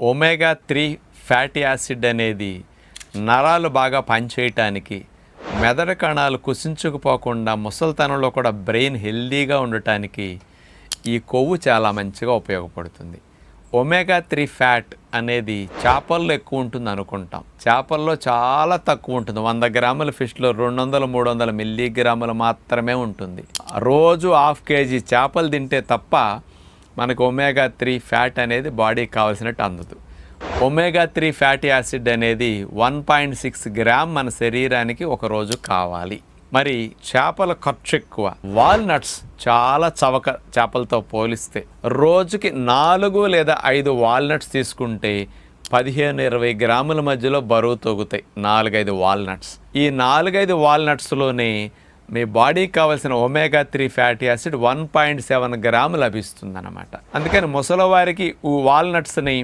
Omega three fatty acid అనేది నరాలు బాగా పనిచేయటానికి మెదడు కణాలు కుసించుకుపోకుండా ముసలితనంలో కూడా బ్రెయిన్ హెల్దీగా ఉండటానికి ఈ కొవ్వు చాలా మంచిగా ఉపయోగపడుతుంది. ఒమేగా త్రీ ఫ్యాట్ అనేది చేపల్లో ఎక్కువ ఉంటుంది అనుకుంటాం. చేపల్లో చాలా తక్కువ ఉంటుంది. వంద గ్రాముల ఫిష్లో రెండు వందల మూడు వందల మిల్లీగ్రాములు మాత్రమే ఉంటుంది. రోజు హాఫ్ కేజీ చేపలు తింటే తప్ప మనకు ఒమేగా త్రీ ఫ్యాట్ అనేది బాడీకి కావాల్సినట్టు అందదు. ఒమేగా త్రీ ఫ్యాటీ యాసిడ్ అనేది వన్ పాయింట్ సిక్స్ గ్రామ్ మన శరీరానికి ఒక రోజు కావాలి. మరి చేపల ఖర్చు ఎక్కువ. వాల్నట్స్ చాలా చవక చేపలతో పోలిస్తే రోజుకి నాలుగు లేదా ఐదు వాల్నట్స్ తీసుకుంటే పదిహేను ఇరవై గ్రాముల మధ్యలో బరువు తొగుతాయి. నాలుగైదు వాల్నట్స్ ఈ నాలుగైదు వాల్నట్స్లోనే మీ బాడీకి కావాల్సిన omega three fatty acid one point seven gram లభిస్తుంది అనమాట అందుకని ముసలివారికి ఈ వాల్నట్స్ని